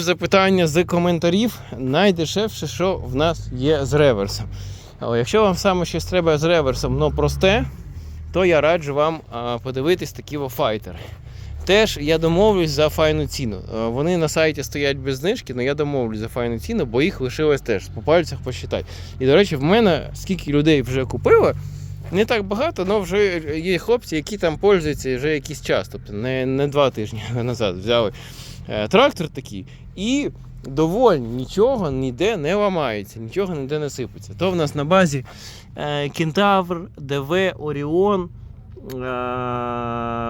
Запитання з коментарів. Найдешевше, що в нас є з реверсом. Але якщо вам саме щось треба з реверсом, але просте, то я раджу вам подивитись такі файтери. Теж я домовлюсь за файну ціну. Вони на сайті стоять без знижки, але я домовлюсь за файну ціну, бо їх лишилось теж по пальцях посчитай. І, до речі, в мене скільки людей вже купило, не так багато, але вже є хлопці, які там пользуються вже якийсь час, тобто не, не два тижні назад взяли трактор такий, і довольні, нічого ніде не ламається, нічого ніде не сипеться. То в нас на базі е, Кентавр, ДВ, Оріон, е,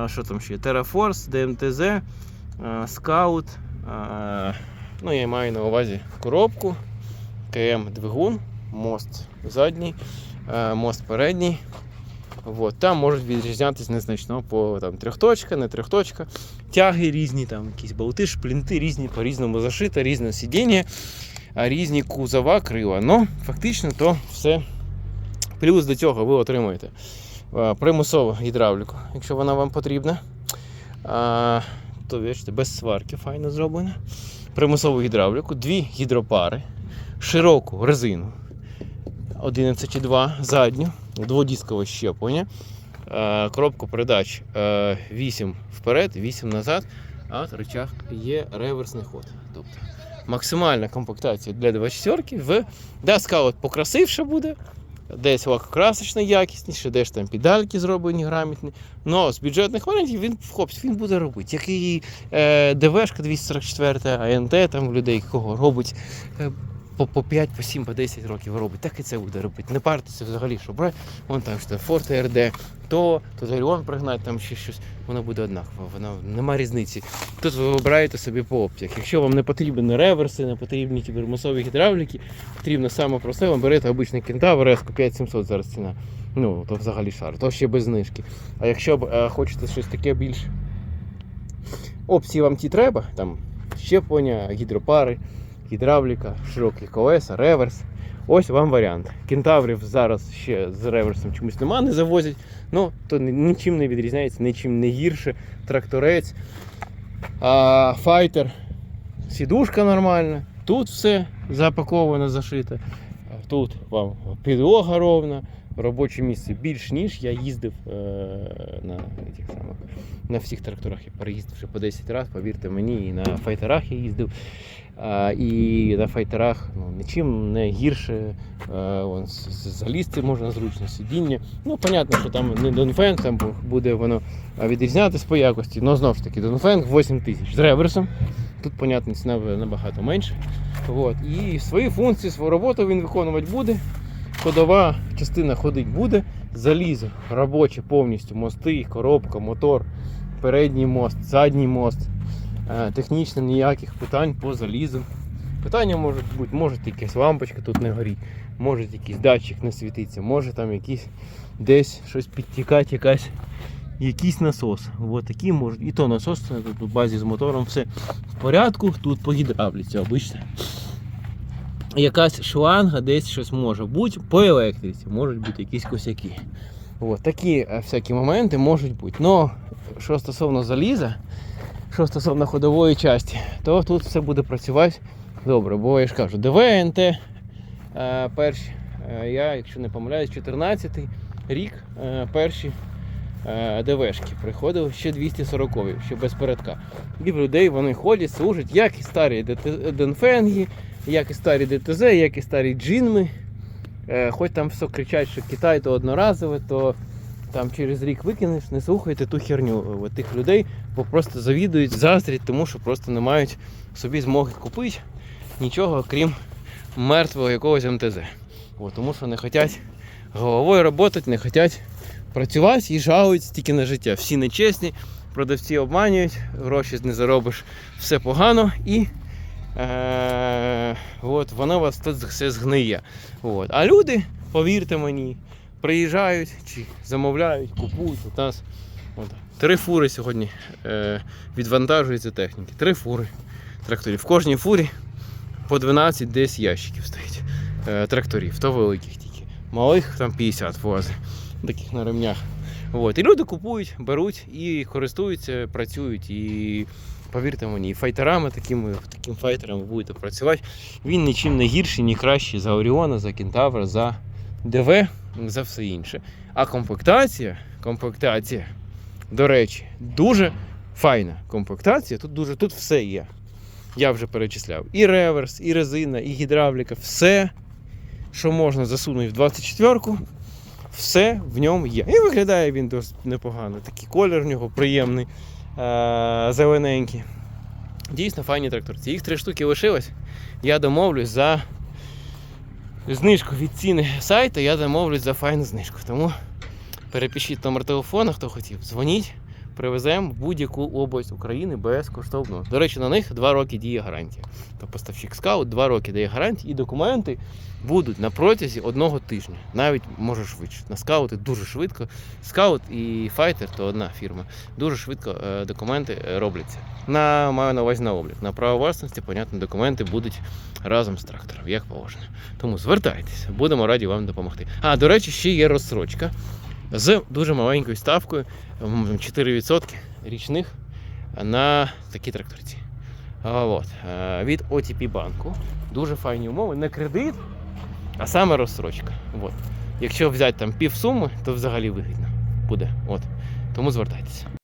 що там ще? Терафорс, ДМТЗ, е, Скаут. Е, ну, я маю на увазі коробку, КМ двигун, мост задній, е, мост передній. Вот. Там можуть відрізнятися незначно по там, трьохточка, не трьохточка, тяги різні, там якісь болти, шплінти різні, по-різному зашито, різне сидіння, різні кузова, крила. Ну, фактично, то все. Плюс до цього ви отримуєте примусову гідравліку, якщо вона вам потрібна. А, то бачите, без сварки файно зроблено. Примусову гідравліку, дві гідропари, широку резину 11,2 задню, дводіскове щеплення, е, коробку передач е, 8 вперед, 8 назад, а от рычаг є реверсний ход. Тобто максимальна комплектація для 24 в да, скаут покрасивше буде. Десь лакокрасочно якісніше, десь там педальки зроблені грамотні. Но з бюджетних варіантів він хлопці, він буде робити. Як і е, ДВшка 244, АНТ там людей кого робить е, по, по 5, по 7, по 10 років робить, так і це буде робити. Не партися взагалі, що брати, вон там що Форте РД, то, то Оріон пригнати, там ще щось, воно буде однаково, воно нема різниці. Тут ви вибираєте собі по опціях. Якщо вам не потрібні реверси, не потрібні ті примусові гідравліки, потрібно саме просте, вам берете обичний кентавр, резко 5700 зараз ціна. Ну, то взагалі шар, то ще без знижки. А якщо б е, хочете щось таке більш опції вам ті треба, там щеплення, гідропари, гідравліка, широкі колеса, реверс. Ось вам варіант. Кентаврів зараз ще з реверсом чомусь нема, не завозять. Ну, то нічим не відрізняється, нічим не гірше. Тракторець, а, файтер, сідушка нормальна. Тут все запаковано, зашите. Тут вам підлога ровна, робоче місце більш ніж я їздив е, на, этих самих, на всіх тракторах. Я переїздив вже по 10 разів, повірте мені, і на файтерах я їздив. А, і на файтерах ну, нічим не гірше. А, з- залізти можна зручно сидіння. Ну, понятно, що там не Донфенг, там буде воно а, відрізнятись по якості. Ну, знову ж таки, Донфенг 8 тисяч з реверсом. Тут, понятно, ціна набагато менше. От. І свої функції, свою роботу він виконувати буде. Ходова частина ходить буде. Залізо робоче повністю, мости, коробка, мотор, передній мост, задній мост. Е, Технічно ніяких питань по залізу. Питання можуть бути, може якась лампочка тут не горить, може якийсь датчик не світиться, може там якийсь десь щось підтікати, якась, якийсь насос. От такі можуть. І то насос тут у базі з мотором все в порядку, тут по гідравліці обично. Якась шланга десь щось може бути по електриці, можуть бути якісь косяки. От, такі е, всякі моменти можуть бути. Но що стосовно заліза, що стосовно ходової частини, то тут все буде працювати добре. Бо я ж кажу, ДВНТ е, перші, е, я, якщо не помиляюсь, 14 рік е, перші ДВшки приходили ще 240 ще без передка. І в людей вони ходять, служать, як і старі Денфенги, як і старі ДТЗ, як і старі джинми. Е, хоч там все кричать, що Китай то одноразове, то там через рік викинеш, не слухайте ту херню От тих людей, бо просто завідують, заздрять, тому що просто не мають собі змоги купити нічого, крім мертвого якогось МТЗ. От, тому що не хочуть головою працювати, не хочуть працювати і жалуються тільки на життя. Всі нечесні, продавці обманюють, гроші не заробиш, все погано і е, от, воно у вас тут все згниє. От. А люди, повірте мені, приїжджають чи замовляють, купують. От нас от, три фури сьогодні е, відвантажується техніки. Три фури тракторів. В кожній фурі по 12 десь ящиків стоїть е, тракторів, то великих тільки. Малих там 50 возить, таких на ремнях. От. І люди купують, беруть і користуються, працюють. І повірте мені, і файтерами такими, таким файтером ви будете працювати. Він нічим не гірший, ні кращий за Оріона, за Кентавра, за ДВ, за все інше. А комплектація, комплектація, до речі, дуже файна комплектація. Тут дуже тут все є. Я вже перечисляв. І реверс, і резина, і гідравліка, все, що можна засунути в 24-ку, все в ньому є. І виглядає він досить непогано. Такий колір в нього приємний, е- зелененький. Дійсно файні тракторці. Їх три штуки лишилось. Я домовлюсь за знижку від ціни сайту, я домовлюсь за файну знижку. Тому перепишіть номер телефону, хто хотів. Дзвоніть, привеземо в будь-яку область України безкоштовно. До речі, на них 2 роки діє гарантія. То поставщик скаут 2 роки дає гарантію, і документи будуть на протязі одного тижня. Навіть може швидше. На скаути дуже швидко. Скаут і файтер то одна фірма. Дуже швидко е, документи е, робляться. На маю на увазі на облік. На право власності, понятно, документи будуть разом з трактором, як положено. Тому звертайтеся, будемо раді вам допомогти. А, до речі, ще є розсрочка з дуже маленькою ставкою 4% річних на такі тракторці. От. е, Від OTP банку. Дуже файні умови. Не кредит, а саме розсрочка. От. Якщо взяти там пів суми, то взагалі вигідно буде. От. Тому звертайтеся.